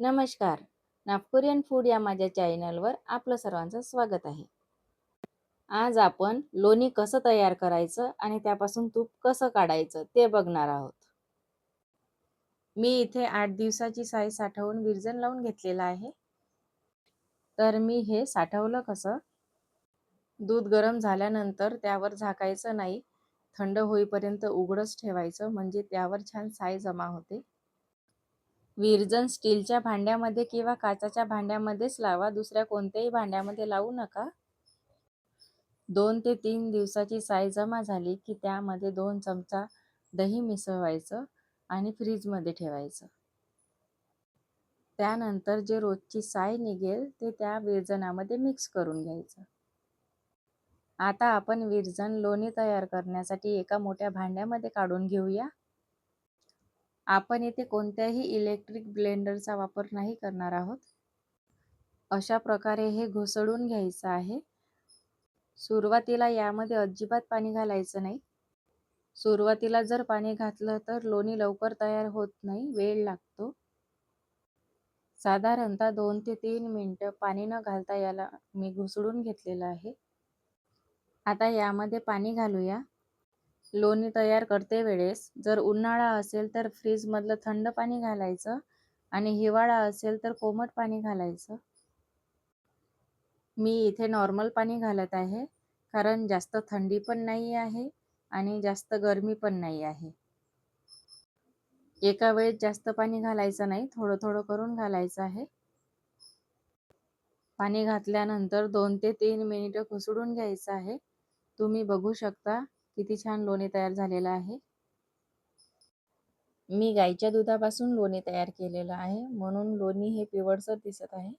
नमस्कार. नागपुरियन फूड या माझ्या चॅनलवर आपलं सर्वांचं स्वागत आहे. आज आपण लोणी कसं तयार करायचं आणि त्यापासून तूप कसं काढायचं ते बघणार आहोत. मी इथे आठ दिवसाची साई साठवून विरजन लावून घेतलेलं आहे. तर मी हे साठवलं कसं? दूध गरम झाल्यानंतर त्यावर झाकायचं नाही. थंड होईपर्यंत उघडच ठेवायचं म्हणजे त्यावर छान साय जमा होते. विरजन स्टीलच्या भांड्यामध्ये किंवा काचाच्या भांड्यामध्येच लावा. दुसऱ्या कोणत्याही भांड्यामध्ये लावू नका. दोन ते तीन दिवसाची साय जमा झाली की त्यामध्ये दोन चमचा दही मिसळवायचं आणि फ्रीजमध्ये ठेवायचं. त्यानंतर जे रोजची साय निघेल ते त्या विरजनामध्ये मिक्स करून घ्यायचं. आता आपण विरजन लोणी तयार करण्यासाठी एका मोठ्या भांड्यामध्ये काढून घेऊया. आपण इथे कोणत्याही इलेक्ट्रिक ब्लेंडरचा वापर नाही करणार आहोत. अशा प्रकारे हे घुसळून घ्यायचं आहे. सुरुवातीला यामध्ये अजिबात पाणी घालायचं नाही. सुरुवातीला जर पाणी घातलं तर लोणी लवकर तयार होत नाही वेळ लागतो. साधारणतः दोन ते तीन मिनटं पाणी न घालता याला मी घुसळून घेतलेलं आहे. आता यामध्ये पाणी घालूया. लोणी तयार करते वेळेस. जर उन्हाळा असेल तर फ्रीजमधलं थंड पाणी घालायचं आणि हिवाळा असेल तर कोमट पाणी घालायचं. मी इथे नॉर्मल पाणी घालत आहे कारण जास्त थंडी पण नाही आहे आणि जास्त गरमी पण नाही आहे. एका वेळेस जास्त पाणी घालायचं नाही थोडं थोडं करून घालायचं आहे. पाणी घातल्यानंतर दोन ते तीन मिनिटं घुसळून घ्यायचं आहे. तुम्ही बघू शकता किती छान लोणी तयार झालेलं आहे. मी गाईच्या दुधापासून लोणी तयार केलेलं आहे. म्हणून लोणी हे पिवळसर दिसत आहे.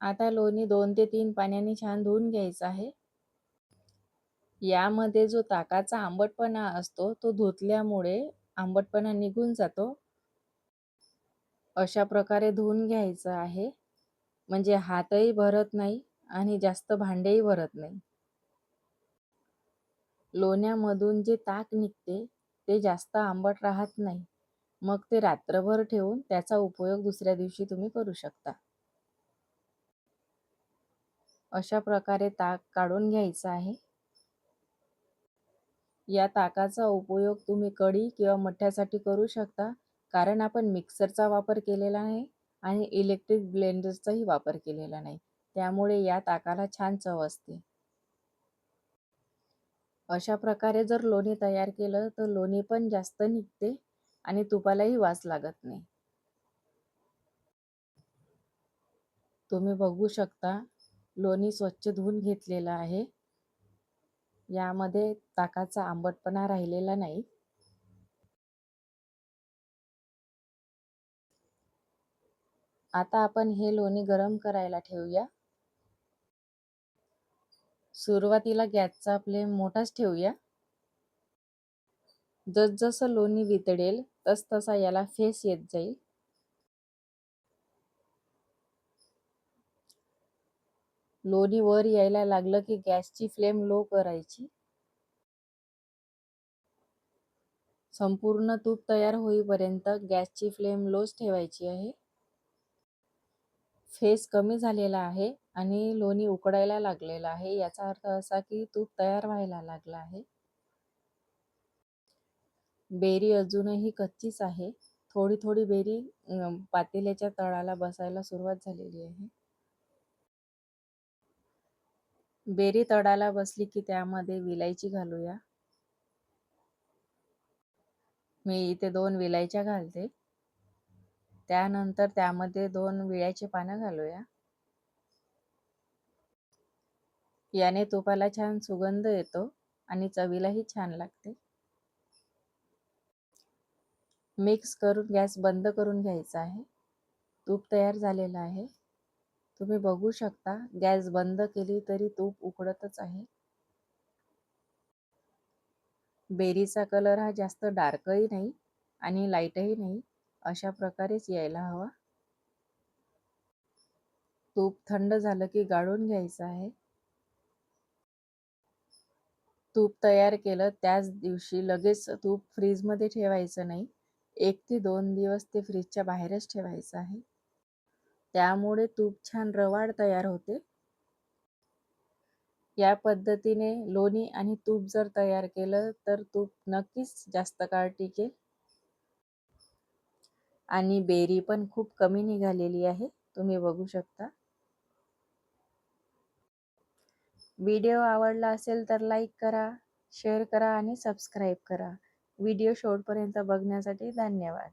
आता लोणी दोन ते तीन पाण्याने छान धुवून घ्यायचं आहे. यामध्ये जो ताकाचा आंबटपणा असतो तो धुतल्यामुळे आंबटपणा निघून जातो. अशा प्रकारे धुवून घ्यायचं आहे. म्हणजे हातही भरत नाही आणि जास्त भांडेही भरत नाही. लोण्यामधून जे ताक निघते ते जास्त आंबट राहत नाही. मग ते रात्रभर ठेवून त्याचा उपयोग दुसऱ्या दिवशी तुम्ही करू शकता. अशा प्रकारे ताक काढून घ्यायचं आहे. या ताकाचा उपयोग तुम्ही कढी किंवा मठ्ठ्यासाठी करू शकता कारण आपण मिक्सरचा वापर केलेला नाही आणि इलेक्ट्रिक ब्लेंडरचाही वापर केलेला नाही. त्यामुळे या ताकाला छान चव असते. अशा प्रकारे जर लोणी तयार केलं तर लोणी पण जास्त निघते आणि तुपालाही वास लागत नाही. तुम्ही बघू शकता लोणी स्वच्छ धुवून घेतलेलं आहे. यामध्ये ताकाचा आंबटपणा राहिलेला नाही. आता आपण हे लोणी गरम करायला ठेवूया. सुरुवातीला गॅसचा फ्लेम मोठाच ठेवूया. जसजसं लोणी वितळेल तसतसा याला फेस येत जाईल. लोणी वर यायला लागलं की गॅसची फ्लेम लो करायची. संपूर्ण तूप तयार होईपर्यंत गॅसची फ्लेम लोच ठेवायची आहे. फेस कमी झालेला आहे. आणि लोणी उकडायला लागलेला आहे. याचा अर्थ असा की तूप तयार व्हायला लागला आहे. बेरी अजूनही कच्चीच आहे. थोडी थोडी बेरी पातेल्याच्या तळाला बसायला सुरुवात झालेली आहे. बेरी तळाला बसली की त्यामध्ये विलायची घालूया. मी इथे दोन विलायच्या घालते. त्यानंतर त्यामध्ये दोन विळ्याचे पानं घालूया. याने तुपाला छान सुगंध येतो आणि चवीलाही छान लागते. मिक्स करून गॅस बंद करून घ्यायचा आहे. तूप तयार झालेलं आहे. तुम्ही बघू शकता गॅस बंद केली तरी तूप उकडतच आहे. बेरीचा कलर हा जास्त डार्कही नाही आणि लाईटही नाही अशा प्रकारेच यायला हवा. तूप थंड झालं की गाळून घ्यायचं आहे. तूप तयार केलं त्याच दिवशी लगेच तूप फ्रीजमध्ये ठेवायचं नाही. एक ते दोन दिवस ते फ्रीजच्या बाहेरच ठेवायचं आहे. त्यामुळे तूप छान रवाड तयार होते. या पद्धतीने लोणी आणि तूप जर तयार केलं तर तूप नक्कीच जास्त काळ टिकेल. आणि बेरी पण खूप कमी निघालेली आहे. तुम्ही बघू शकता. व्हिडिओ आवडला असेल तर लाईक करा शेअर करा आणि सबस्क्राईब करा. व्हिडिओ शेवटपर्यंत बघण्यासाठी धन्यवाद.